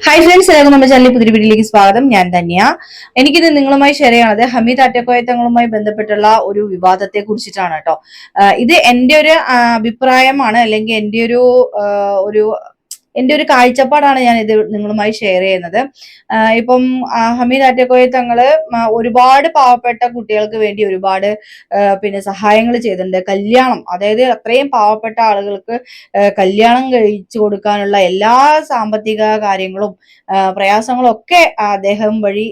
Hi friends എല്ലാവർക്കും നമ്മുടെ ചാനലിൽ പുതിയ വീഡിയോയിലേക്ക് സ്വാഗതം. ഞാൻ തന്നെയാ എനിക്കിത് നിങ്ങളുമായി ഷെയർ ചെയ്യണത് ഹമീദ് അറ്റക്കോയത്തങ്ങളുമായി ബന്ധപ്പെട്ടുള്ള ഒരു വിവാദത്തെ കുറിച്ചിട്ടാണ് കേട്ടോ ഇത് എന്റെ ഒരു അഭിപ്രായമാണ് അല്ലെങ്കിൽ എന്റെ ഒരു ഒരു എന്റെ ഒരു കാഴ്ചപ്പാടാണ് ഞാൻ ഇത് നിങ്ങളുമായി ഷെയർ ചെയ്യുന്നത്. ഇപ്പം ഹമീദ് ആറ്റക്കോയെ തങ്ങൾ ഒരുപാട് പാവപ്പെട്ട കുട്ടികൾക്ക് വേണ്ടി ഒരുപാട് പിന്നെ സഹായങ്ങൾ ചെയ്തിട്ടുണ്ട്. കല്യാണം അതായത് അത്രയും പാവപ്പെട്ട ആളുകൾക്ക് കല്യാണം കഴിച്ചു കൊടുക്കാനുള്ള എല്ലാ സാമ്പത്തിക കാര്യങ്ങളും പ്രയാസങ്ങളും ഒക്കെ അദ്ദേഹം വഴി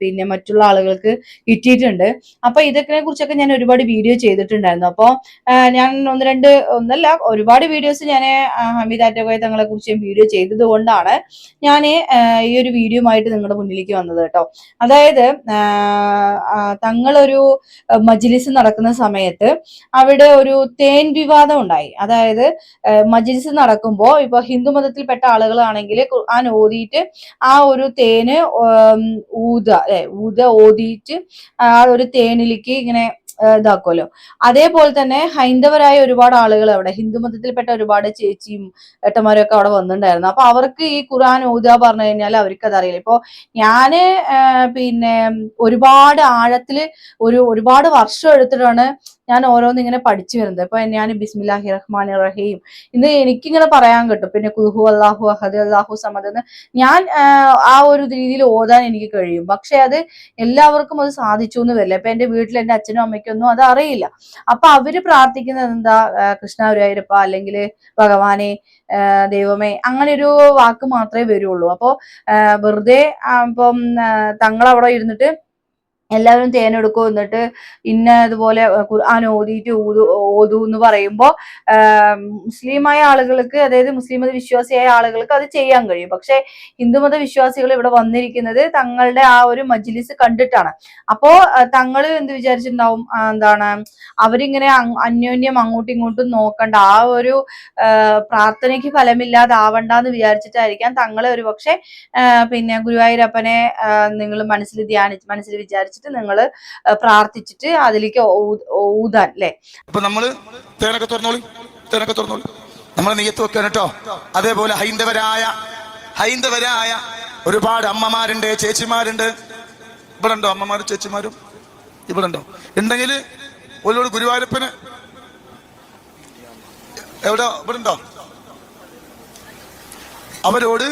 പിന്നെ മറ്റുള്ള ആളുകൾക്ക് കിട്ടിയിട്ടുണ്ട്. അപ്പൊ ഇതൊക്കെ കുറിച്ചൊക്കെ ഞാൻ ഒരുപാട് വീഡിയോ ചെയ്തിട്ടുണ്ടായിരുന്നു. അപ്പോൾ ഞാൻ ഒന്ന് രണ്ട് ഒന്നല്ല ഒരുപാട് വീഡിയോസ് ഞാൻ ഹമീദ് ആറ്റക്കോയെ തങ്ങളെ കുറിച്ച് ഞാൻ വീഡിയോ ചെയ്തത് കൊണ്ടാണ് ഞാൻ ഈ ഒരു വീഡിയോയുമായിട്ട് നിങ്ങളുടെ മുന്നിലേക്ക് വന്നത് കേട്ടോ. അതായത് തങ്ങളൊരു മജിലിസ് നടക്കുന്ന സമയത്ത് അവിടെ ഒരു തേൻ വിവാദം ഉണ്ടായി. അതായത് മജിലിസ് നടക്കുമ്പോൾ ഇപ്പൊ ഹിന്ദു മതത്തിൽപ്പെട്ട ആളുകളാണെങ്കിൽ ഖുർആൻ ഓതിയിട്ട് ആ ഒരു തേന് ഊത അല്ലെ ഊത ഓതിയിട്ട് ആ ഒരു തേനിലേക്ക് ഇങ്ങനെ ഇതാക്കുമല്ലോ. അതേപോലെ തന്നെ ഹൈന്ദവരായ ഒരുപാട് ആളുകൾ അവിടെ ഹിന്ദു മതത്തിൽപ്പെട്ട ഒരുപാട് ചേച്ചിയും ഏട്ടന്മാരും ഒക്കെ അവിടെ വന്നിട്ടുണ്ടായിരുന്നു. അപ്പൊ അവർക്ക് ഈ ഖുർആൻ ഓതുക പറഞ്ഞു കഴിഞ്ഞാൽ അവർക്ക് അതറിയില്ല ഇപ്പൊ ഞാൻ പിന്നെ ഒരുപാട് ആഴത്തിൽ ഒരു ഒരുപാട് വർഷം എടുത്തിട്ടാണ് ഞാൻ ഓരോന്ന് ഇങ്ങനെ പഠിച്ചു വരുന്നത്. ഇപ്പൊ ഞാൻ ബിസ്മില്ലാഹി റഹ്മാൻ റഹീം. ഇന്ന് എനിക്കിങ്ങനെ പറയാൻ കിട്ടും. പിന്നെ കുഹു അള്ളാഹു അഹദ് അള്ളാഹു സമദ് എന്ന് ഞാൻ ആ ഒരു രീതിയിൽ ഓതാൻ എനിക്ക് കഴിയും. പക്ഷെ അത് എല്ലാവർക്കും അത് സാധിച്ചു എന്ന് വരില്ല. ഇപ്പൊ എന്റെ വീട്ടിൽ എന്റെ അച്ഛനും അമ്മയ്ക്കൊന്നും അത് അറിയില്ല. അപ്പൊ അവർ പ്രാർത്ഥിക്കുന്നത് എന്താ? കൃഷ്ണ ഗുരുവായൂരപ്പ അല്ലെങ്കിൽ ഭഗവാനെ ദൈവമേ അങ്ങനെ ഒരു വാക്ക് മാത്രമേ വരുള്ളൂ. അപ്പോ ആഹ് വെറുതെ ഇപ്പം തങ്ങളവിടെ ഇരുന്നിട്ട് എല്ലാവരും തേനെടുക്കും എന്നിട്ട് ഇന്ന ഇതുപോലെ ഖുർആൻ ഓതിയിട്ട് ഊതു ഓതു എന്ന് പറയുമ്പോൾ മുസ്ലിമായ ആളുകൾക്ക് അതായത് മുസ്ലിം മത വിശ്വാസിയായ ആളുകൾക്ക് അത് ചെയ്യാൻ കഴിയും. പക്ഷേ ഹിന്ദുമത വിശ്വാസികൾ ഇവിടെ വന്നിരിക്കുന്നത് തങ്ങളുടെ ആ ഒരു മജ്ലിസ് കണ്ടിട്ടാണ്. അപ്പോ തങ്ങൾ എന്ത് വിചാരിച്ചിട്ടുണ്ടാവും? എന്താണ് അവരിങ്ങനെ അന്യോന്യം അങ്ങോട്ടും ഇങ്ങോട്ടും നോക്കണ്ട. ആ ഒരു പ്രാർത്ഥനയ്ക്ക് പ്രാർത്ഥനയ്ക്ക് ഫലമില്ലാതാവണ്ടെന്ന് വിചാരിച്ചിട്ടായിരിക്കാം തങ്ങളെ ഒരു പക്ഷെ പിന്നെ ഗുരുവായൂരപ്പനെ നിങ്ങൾ മനസ്സിൽ ധ്യാനിച്ച് മനസ്സിൽ വിചാരിച്ചിട്ട് നിങ്ങൾ പ്രാർത്ഥിച്ചിട്ട് അതിലേക്ക് ഊതാൻ അല്ലെ അപ്പൊ നമ്മൾ തേനൊക്കെ തുറന്നോളി തേനൊക്കെ തുറന്നോളി. നമ്മളെ നെയ്യത്ത് വെക്കാൻ കേട്ടോ അതേപോലെ ഹൈന്ദവരായ ഹൈന്ദവരായ ഒരുപാട് അമ്മമാരുണ്ട് ചേച്ചിമാരുണ്ട്. ഇവിടെ ഉണ്ടോ അമ്മമാരും ചേച്ചിമാരും? ഇവിടെ ഉണ്ടോ ഉണ്ടെങ്കിൽ ഒരു ഗുരുവായൂരപ്പന്. എവിടെ? ഇവിടെ ഉണ്ടോ അവരോട്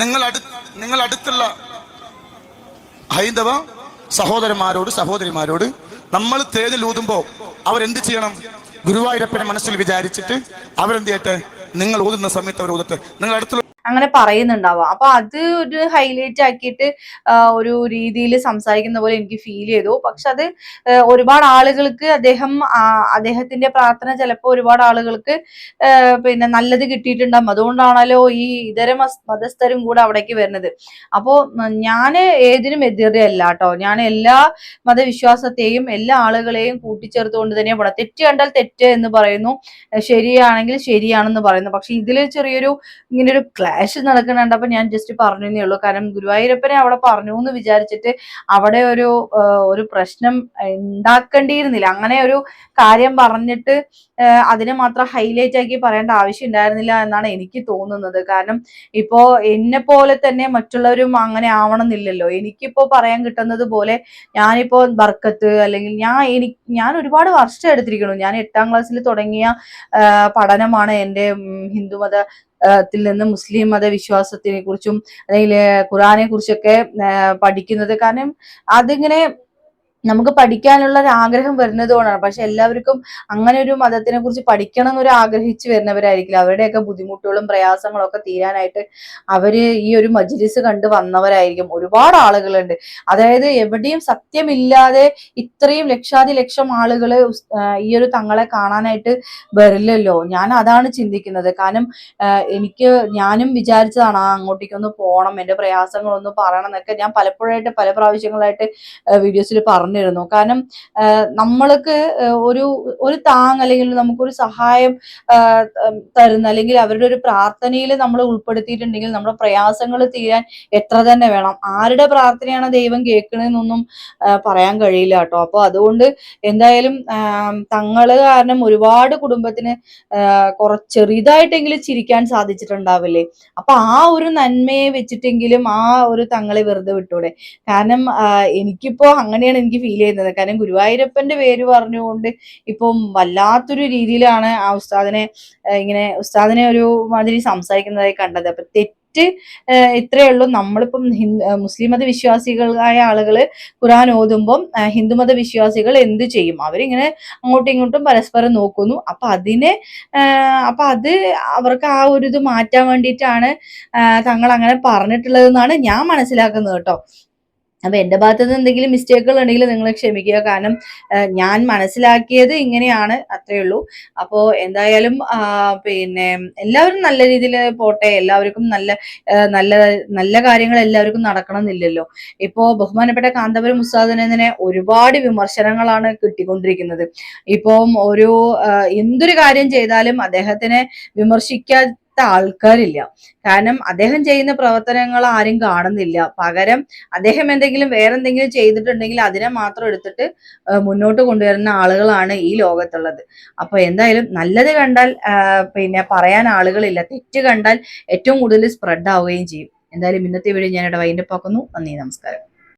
നിങ്ങൾ അടു നിങ്ങൾ അടുത്തുള്ള ഹൈന്ദവ സഹോദരന്മാരോട് സഹോദരിമാരോട് നമ്മൾ തേനിൽ ഊതുമ്പോൾ അവരെന്ത് ചെയ്യണം? ഗുരുവായൂരപ്പനെ മനസ്സിൽ വിചാരിച്ചിട്ട് അവരെന്ത് ചെയ്യട്ടെ? നിങ്ങൾ ഊതുന്ന സമയത്ത് അവർ ഊതട്ടെ. നിങ്ങൾ അടുത്തുള്ള അങ്ങനെ പറയുന്നുണ്ടാവാം. അപ്പൊ അത് ഒരു ഹൈലൈറ്റ് ആക്കിയിട്ട് ഒരു രീതിയിൽ സംസാരിക്കുന്ന പോലെ എനിക്ക് ഫീൽ ചെയ്തു. പക്ഷെ അത് ഒരുപാട് ആളുകൾക്ക് അദ്ദേഹം അദ്ദേഹത്തിന്റെ പ്രാർത്ഥന ചിലപ്പോൾ ഒരുപാട് ആളുകൾക്ക് പിന്നെ നല്ലത് കിട്ടിയിട്ടുണ്ടാവും. അതുകൊണ്ടാണല്ലോ ഈ ഇതര മതസ്ഥരും കൂടെ അവിടേക്ക് വരുന്നത്. അപ്പോ ഞാൻ ഏതിനും എതിരല്ല കേട്ടോ. ഞാൻ എല്ലാ മതവിശ്വാസത്തെയും എല്ലാ ആളുകളെയും കൂട്ടിച്ചേർത്തുകൊണ്ട് തന്നെ ഇവിടെ തെറ്റ് കണ്ടാൽ തെറ്റ് എന്ന് പറയുന്നു. ശരിയാണെങ്കിൽ ശരിയാണെന്ന് പറയുന്നു. പക്ഷെ ഇതിൽ ചെറിയൊരു ഇങ്ങനെ ഒരു ക്ലാഷ് നടക്കുന്നുണ്ട്. അപ്പൊ ഞാൻ ജസ്റ്റ് പറഞ്ഞേ ഉള്ളൂ. കാരണം ഗുരുവായൂരപ്പനെ അവിടെ പറഞ്ഞു എന്ന് വിചാരിച്ചിട്ട് അവിടെ ഒരു ഒരു പ്രശ്നം ഉണ്ടാക്കേണ്ടിയിരുന്നില്ല അങ്ങനെ ഒരു കാര്യം പറഞ്ഞിട്ട് അതിനെ മാത്രം ഹൈലൈറ്റ് ആക്കി പറയേണ്ട ആവശ്യം ഉണ്ടായിരുന്നില്ല എന്നാണ് എനിക്ക് തോന്നുന്നത്. കാരണം ഇപ്പോ എന്നെ പോലെ തന്നെ മറ്റുള്ളവരും അങ്ങനെ ആവണമെന്നില്ലല്ലോ എനിക്കിപ്പോ പറയാൻ കിട്ടുന്നത് പോലെ ഞാനിപ്പോ ബർക്കത്ത് അല്ലെങ്കിൽ ഞാൻ എനിക്ക് ഞാൻ ഒരുപാട് വർഷം എടുത്തിരിക്കുന്നു. ഞാൻ എട്ടാം ക്ലാസ്സിൽ തുടങ്ങിയ പഠനമാണ് എന്റെ ഹിന്ദുമത ത്തിൽ നിന്ന് മുസ്ലിം മത വിശ്വാസത്തിനെ കുറിച്ചും അല്ലെങ്കിൽ ഖുറാനെ കുറിച്ചൊക്കെ പഠിക്കുന്നത്. കാരണം അതിങ്ങനെ നമുക്ക് പഠിക്കാനുള്ള ഒരു ആഗ്രഹം വരുന്നതുകൊണ്ടാണ്. പക്ഷെ എല്ലാവർക്കും അങ്ങനെ ഒരു മതത്തിനെ കുറിച്ച് പഠിക്കണം എന്നൊരു ആഗ്രഹിച്ച് വരുന്നവരായിരിക്കില്ല. അവരുടെയൊക്കെ ബുദ്ധിമുട്ടുകളും പ്രയാസങ്ങളും ഒക്കെ തീരാനായിട്ട് അവർ ഈ ഒരു മജ്ലിസ് കണ്ട് വന്നവരായിരിക്കും. ഒരുപാട് ആളുകളുണ്ട്. അതായത് എവിടെയും സത്യമില്ലാതെ ഇത്രയും ലക്ഷാതി ലക്ഷം ആളുകൾ ഈ ഒരു തങ്ങളെ കാണാനായിട്ട് വരില്ലല്ലോ. ഞാൻ അതാണ് ചിന്തിക്കുന്നത്. കാരണം എനിക്ക് ഞാനും വിചാരിച്ചതാണ് ആ അങ്ങോട്ടേക്കൊന്ന് പോകണം എന്റെ പ്രയാസങ്ങളൊന്ന് പറയണം എന്നൊക്കെ ഞാൻ പലപ്പോഴായിട്ട് പല പ്രാവശ്യങ്ങളായിട്ട് വീഡിയോസിൽ പറഞ്ഞിട്ടുണ്ട്. പറഞ്ഞിരുന്നു കാരണം നമ്മൾക്ക് ഒരു ഒരു താങ് അല്ലെങ്കിൽ നമുക്കൊരു സഹായം തരുന്ന അല്ലെങ്കിൽ അവരുടെ ഒരു പ്രാർത്ഥനയിൽ നമ്മൾ ഉൾപ്പെടുത്തിയിട്ടുണ്ടെങ്കിൽ നമ്മുടെ പ്രയാസങ്ങൾ തീരാൻ എത്ര തന്നെ വേണം. ആരുടെ പ്രാർത്ഥനയാണ് ദൈവം കേൾക്കണമെന്നൊന്നും പറയാൻ കഴിയില്ല കേട്ടോ. അപ്പൊ അതുകൊണ്ട് എന്തായാലും തങ്ങൾ കാരണം ഒരുപാട് കുടുംബത്തിന് കുറച്ച് ചെറുതായിട്ടെങ്കിലും ചിരിക്കാൻ സാധിച്ചിട്ടുണ്ടാവില്ലേ? അപ്പൊ ആ ഒരു നന്മയെ വെച്ചിട്ടെങ്കിലും ആ ഒരു തങ്ങളെ വെറുതെ വിട്ടൂടെ? കാരണം എനിക്കിപ്പോ അങ്ങനെയാണ് എനിക്ക് ഫീൽ ചെയ്യുന്നത്. കാരണം ഗുരുവായൂരപ്പന്റെ പേര് പറഞ്ഞുകൊണ്ട് ഇപ്പം വല്ലാത്തൊരു രീതിയിലാണ് ആ ഉസ്താദിനെ ഇങ്ങനെ ഉസ്താദിനെ ഒരു മാതിരി സംസാരിക്കുന്നതായി കണ്ടത്. അപ്പൊ തെറ്റ് ഇത്രയേ ഉള്ളൂ. നമ്മളിപ്പം മുസ്ലിം മത വിശ്വാസികളായ ആളുകൾ ഖുറാൻ ഓതുമ്പം ഹിന്ദുമത വിശ്വാസികൾ എന്ത് ചെയ്യും? അവരിങ്ങനെ അങ്ങോട്ടും ഇങ്ങോട്ടും പരസ്പരം നോക്കുന്നു. അപ്പൊ അതിനെ അപ്പൊ അത് അവർക്ക് ആ ഒരു ഇത് മാറ്റാൻ വേണ്ടിയിട്ടാണ് തങ്ങൾ അങ്ങനെ പറഞ്ഞിട്ടുള്ളതെന്നാണ് ഞാൻ മനസ്സിലാക്കുന്നത് കേട്ടോ. അപ്പൊ എന്റെ ഭാഗത്ത് നിന്ന് എന്തെങ്കിലും മിസ്റ്റേക്കുകൾ ഉണ്ടെങ്കിൽ നിങ്ങൾ ക്ഷമിക്കുക. കാരണം ഞാൻ മനസ്സിലാക്കിയത് ഇങ്ങനെയാണ് അത്രേ ഉള്ളൂ. അപ്പോ എന്തായാലും പിന്നെ എല്ലാവരും നല്ല രീതിയിൽ പോട്ടെ. എല്ലാവർക്കും നല്ല നല്ല നല്ല കാര്യങ്ങൾ എല്ലാവർക്കും നടക്കണം എന്നില്ലല്ലോ ഇപ്പോ ബഹുമാനപ്പെട്ട കാന്തപുരം ഉസ്താദിനെ ഒരുപാട് വിമർശനങ്ങളാണ് കിട്ടിക്കൊണ്ടിരിക്കുന്നത്. ഇപ്പം ഒരു എന്തൊരു കാര്യം ചെയ്താലും അദ്ദേഹത്തിനെ വിമർശിക്കാത്ത ആൾക്കാരില്ല. കാരണം അദ്ദേഹം ചെയ്യുന്ന പ്രവർത്തനങ്ങൾ ആരും കാണുന്നില്ല. പകരം അദ്ദേഹം എന്തെങ്കിലും വേറെ എന്തെങ്കിലും ചെയ്തിട്ടുണ്ടെങ്കിൽ അതിനെ മാത്രം എടുത്തിട്ട് മുന്നോട്ട് കൊണ്ടുവരുന്ന ആളുകളാണ് ഈ ലോകത്തുള്ളത്. അപ്പൊ എന്തായാലും നല്ലത് കണ്ടാൽ പിന്നെ പറയാൻ ആളുകളില്ല. തെറ്റ് കണ്ടാൽ ഏറ്റവും കൂടുതൽ സ്പ്രെഡ് ആവുകയും ചെയ്യും. എന്തായാലും ഇന്നത്തെ വീഡിയോ ഞാൻ ഇവിടെ വൈൻഡപ്പ് ആക്കുന്നു. നന്ദി നമസ്കാരം.